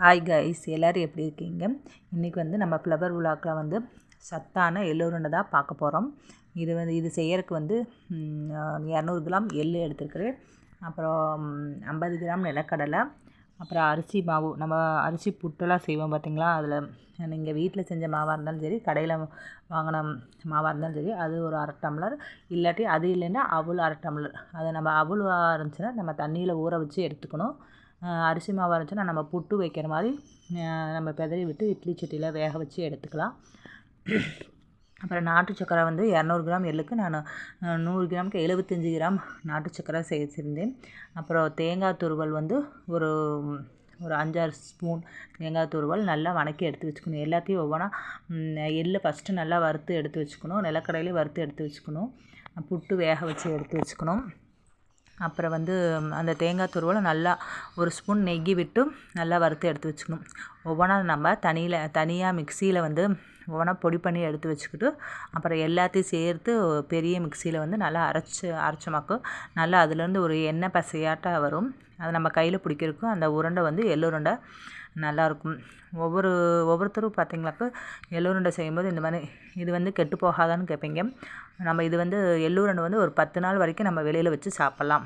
Hi guys எல்லோரும் எப்படி இருக்கீங்க? இன்றைக்கி வந்து நம்ம ஃப்ளவர் விழாக்கில் வந்து சத்தான எள்ளுருண்டை தான் பார்க்க போகிறோம் இது வந்து இது செய்யறதுக்கு வந்து இரநூறு கிராம் எள் எடுத்துருக்குறேன். அப்புறம் ஐம்பது கிராம் நிலக்கடலை அப்புறம் அரிசி மாவு. நம்ம அரிசி புட்டெல்லாம் செய்வோம் பார்த்திங்களா? அதில் நீங்கள் வீட்டில் செஞ்ச மாவாக இருந்தாலும் சரி கடையில் வாங்கின மாவாக இருந்தாலும் சரி அது ஒரு அரை டம்ளர். இல்லாட்டி அது இல்லைன்னா அவுள் அரை டம்ளர். அதை நம்ம அவுள் இருந்துச்சுன்னா நம்ம தண்ணியில் ஊற வச்சு எடுத்துக்கணும். அரிசி மாவு இருந்துச்சுன்னா நம்ம புட்டு வைக்கிற மாதிரி நம்ம பெதறி விட்டு இட்லி சட்டியில் வேக வச்சு எடுத்துக்கலாம். அப்புறம் நாட்டு சக்கரை வந்து இரநூறு கிராம் எள்ளுக்கு நான் நூறு கிராமுக்கு எழுபத்தஞ்சி கிராம் நாட்டு சக்கரை சேர்த்துருந்தேன். அப்புறம் தேங்காய் துருவல் வந்து ஒரு ஒரு அஞ்சாறு ஸ்பூன் தேங்காய் துருவல் நல்லா வணக்கி எடுத்து வச்சுக்கணும். எல்லாத்தையும் ஒவ்வொன்றா எள்ளு ஃபஸ்ட்டு நல்லா வறுத்து எடுத்து வச்சுக்கணும். நிலக்கடையிலையும் வறுத்து எடுத்து வச்சுக்கணும். புட்டு வேக வச்சு எடுத்து வச்சுக்கணும். அப்புறம் வந்து அந்த தேங்காய் துருவலை நல்லா ஒரு ஸ்பூன் நெய் விட்டு நல்லா வறுத்து எடுத்து வச்சுக்கணும். ஒவ்வொன்றா நம்ம தனியில் தனியாக மிக்சியில் வந்து ஒவ்வொன்றா பொடி பண்ணி எடுத்து வச்சுக்கிட்டு அப்புறம் எல்லாத்தையும் சேர்த்து பெரிய மிக்சியில் வந்து நல்லா அரைச்சி அரைச்சமாக்கும் நல்லா அதுலேருந்து ஒரு எண்ணெய் பசையாட்டாக வரும். அது நம்ம கையில் பிடிக்கிறதுக்கும் அந்த உருண்டை வந்து எள்ளுருண்டை நல்லாயிருக்கும். ஒவ்வொரு ஒவ்வொருத்தரும் பார்த்திங்களாக்க எள்ளுருண்டை செய்யும்போது இந்த மாதிரி இது வந்து கெட்டு போகாதான்னு கேட்பீங்க. நம்ம இது வந்து எள்ளுருண்டை வந்து ஒரு பத்து நாள் வரைக்கும் நம்ம வெளியில் வச்சு சாப்பிட்லாம்.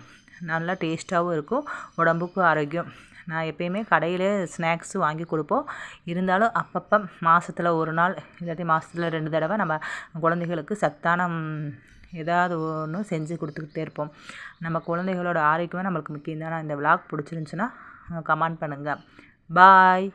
நல்லா டேஸ்ட்டாகவும் இருக்கும் உடம்புக்கும் ஆரோக்கியம். நான் எப்பயுமே கடையிலே ஸ்நாக்ஸ் வாங்கி கொடுப்போம். இருந்தாலும் அப்பப்போ மாதத்தில் ஒரு நாள் இல்லாட்டி மாதத்தில் ரெண்டு தடவை நம்ம குழந்தைகளுக்கு சத்தான ஏதாவது ஒன்று செஞ்சு கொடுத்துக்கிட்டே இருப்போம். நம்ம குழந்தைகளோட ஆரோக்கியமாக நம்மளுக்கு முக்கியம் தான். இந்த விளாக் பிடிச்சிருந்துச்சின்னா கமெண்ட் பண்ணுங்கள் Bye.